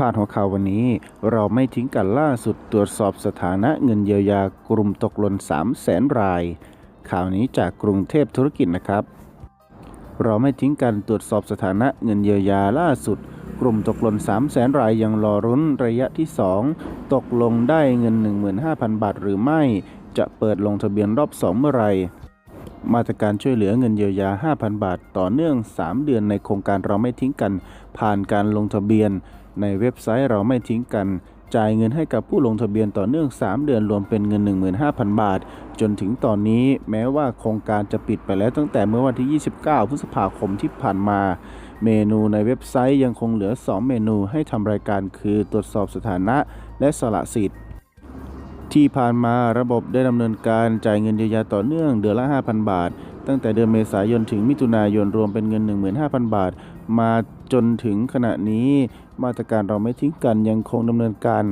พาดหัวข่าววันนี้ เราไม่ทิ้งกันล่าสุดตรวจสอบสถานะเงินเยียวยากลุ่มตกหล่น3 0 0แสนราย ข่าวนี้จากกรุงเทพธุรกิจนะครับ เราไม่ทิ้งกันตรวจสอบสถานะเงินเยียวยาล่าสุด กลุ่มตกหล่น3 0 0แสนรายยังรอรุ้นระยะที่ 2 ตกลงได้เงิน 15,000 บาทหรือไม่ จะเปิดลงทะเบียนรอบ2เมื่อไหรมาตรการช่วยเหลือเงินเยียวยา 5,000 บาท ต่อเนื่อง 3 เดือนในโครงการเราไม่ทิ้งกัน ผ่านการลงทะเบียน ในเว็บไซต์เราไม่ทิ้งกัน จ่ายเงินให้กับผู้ลงทะเบียนต่อเนื่อง 3 เดือนรวมเป็นเงิน 15,000 บาท จนถึงตอนนี้แม้ว่าโครงการจะปิดไปแล้วตั้งแต่เมื่อวันที่ 29 พฤษภาคมที่ผ่านมา เมนูในเว็บไซต์ยังคงเหลือ 2 เมนูให้ทำรายการคือตรวจสอบสถานะและสละสิทธิ์ที่ผ่านมาระบบได้ดำเนินการจ่ายเงินเยียวยาต่อเนื่องเดือนละ 5,000 บาท ตั้งแต่เดือนเมษายนถึงมิถุนายนรวมเป็นเงิน 15,000 บาท มา จนถึงขณะนี้มาตรการเราไม่ทิ้งกันยังคงดำเนินการ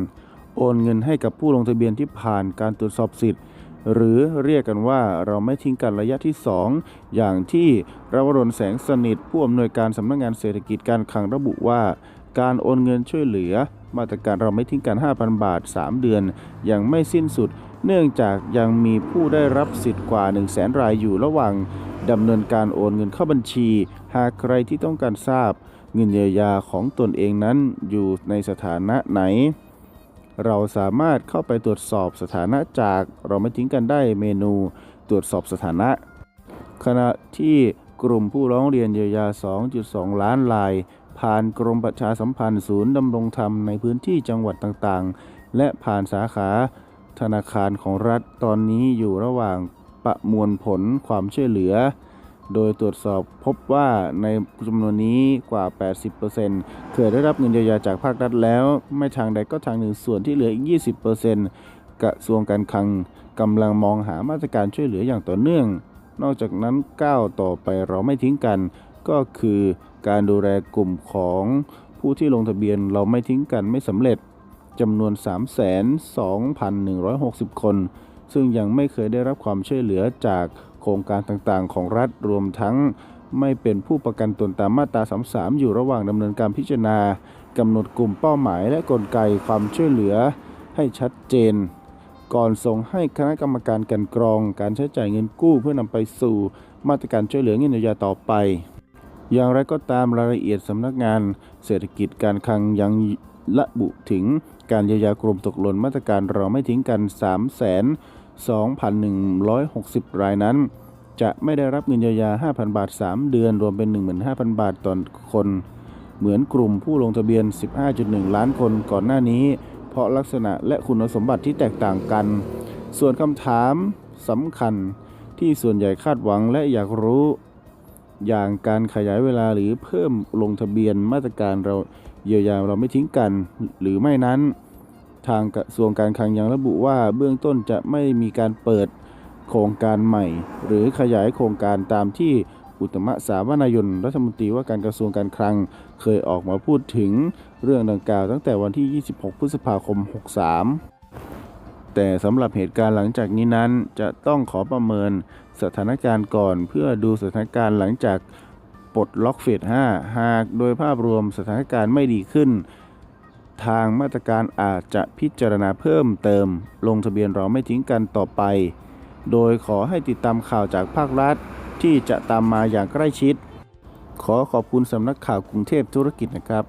โอนเงินให้กับผู้ลงทะเบียนที่ผ่านการตรวจสอบสิทธิ์ หรือเรียกกันว่าเราไม่ทิ้งกันระยะที่ 2 อย่างที่รวรนแสงสนิทผู้อำนวยการสำนักงานเศรษฐกิจการคลังระบุว่า การโอนเงินช่วยเหลือ มาตรการเราไม่ทิ้งกัน 5,000 บาท 3 เดือน ยังไม่สิ้นสุด เนื่องจากยังมีผู้ได้รับสิทธิ์กว่า 1 0 0 0 0แสนรายอยู่ระหว่างดำเนินการโอนเงินเข้าบัญชี หากใครที่ต้องการทราบ เงินเยียวยาของตนเองนั้นอยู่ในสถานะไหน เราสามารถเข้าไปตรวจสอบสถานะจากเราไม่ทิ้งกันได้เมนูตรวจสอบสถานะ ขณะที่กลุ่มผู้ร้องเรียนเยียวยา 2.2 ล้านราย ผ่านกรมประชาสัมพันธ์ศูนย์ดำรงธรรมในพื้นที่จังหวัดต่างๆ และผ่านสาขาธนาคารของรัฐตอนนี้อยู่ระหว่างประมวลผลความช่วยเหลือ โดยตรวจสอบพบว่าในจำนวนนี้กว่า 80%เคยได้รับเงินเยียวยาจากภาครัฐแล้ว ไม่ทางใดก็ทางหนึ่งส่วนที่เหลืออีก 20%กระทรวงการคลังกำลังมองหามาตรการช่วยเหลืออย่างต่อเนื่อง นอกจากนั้นก้าวต่อไปเราไม่ทิ้งกัน ก็คือการดูแลกลุ่มของผู้ที่ลงทะเบียนเราไม่ทิ้งกันไม่สำเร็จจำนวน 3,2,160 คน ซึ่งยังไม่เคยได้รับความช่วยเหลือจากโครงการต่างๆ ของรัฐรวมทั้งไม่เป็นผู้ประกันตนตามมาตรา 33 อยู่ระหว่างดำเนินการพิจารณากำหนดกลุ่มเป้าหมายและกลไกความช่วยเหลือให้ชัดเจน ก่อนส่งให้คณะกรรมการกันกรอง การใช้จ่ายเงินกู้เพื่อนำไปสู่มาตรการช่วยเหลือเงินเยียวยาต่อไป อย่างไรก็ตามรายละเอียดสำนักงานเศรษฐกิจการคลังยังระบุถึงการเยียวยากลุ่มตกหล่นมาตรการเราไม่ทิ้งกัน3 2 2,160 รายนั้น จะไม่ได้รับเงินเยียวยา 5,000 บาท 3 เดือน รวมเป็น 15,000 บาทต่อคน เหมือนกลุ่มผู้ลงทะเบียน 15.1 ล้านคนก่อนหน้านี้ เพราะลักษณะและคุณสมบัติที่แตกต่างกัน ส่วนคำถามสำคัญที่ส่วนใหญ่คาดหวังและอยากรู้ อย่างการขยายเวลาหรือเพิ่มลงทะเบียนมาตรการเราเยียวยาเราไม่ทิ้งกันหรือไม่นั้น ทางกระทรวงการคลังยังระบุว่าเบื้องต้นจะไม่มีการเปิดโครงการใหม่ หรือขยายโครงการตามที่อุตมะสาวนายนรัฐมนตรีว่าการกระทรวงการคลัง เคยออกมาพูดถึงเรื่องดังกล่าวตั้งแต่วันที่ 26 พฤษภาคม 63 แต่สำหรับเหตุการณ์หลังจากนี้นั้น จะต้องขอประเมินสถานการณ์ก่อน เพื่อดูสถานการณ์หลังจากปลดล็อกเฟส 5 หากโดยภาพรวมสถานการณ์ไม่ดีขึ้น ทางมาตรการอาจจะพิจารณาเพิ่มเติม ลงทะเบียนเราไม่ทิ้งกันต่อไป โดยขอให้ติดตามข่าวจากภาครัฐ ที่จะตามมาอย่างใกล้ชิด ขอขอบคุณสำนักข่าวกรุงเทพธุรกิจนะครับ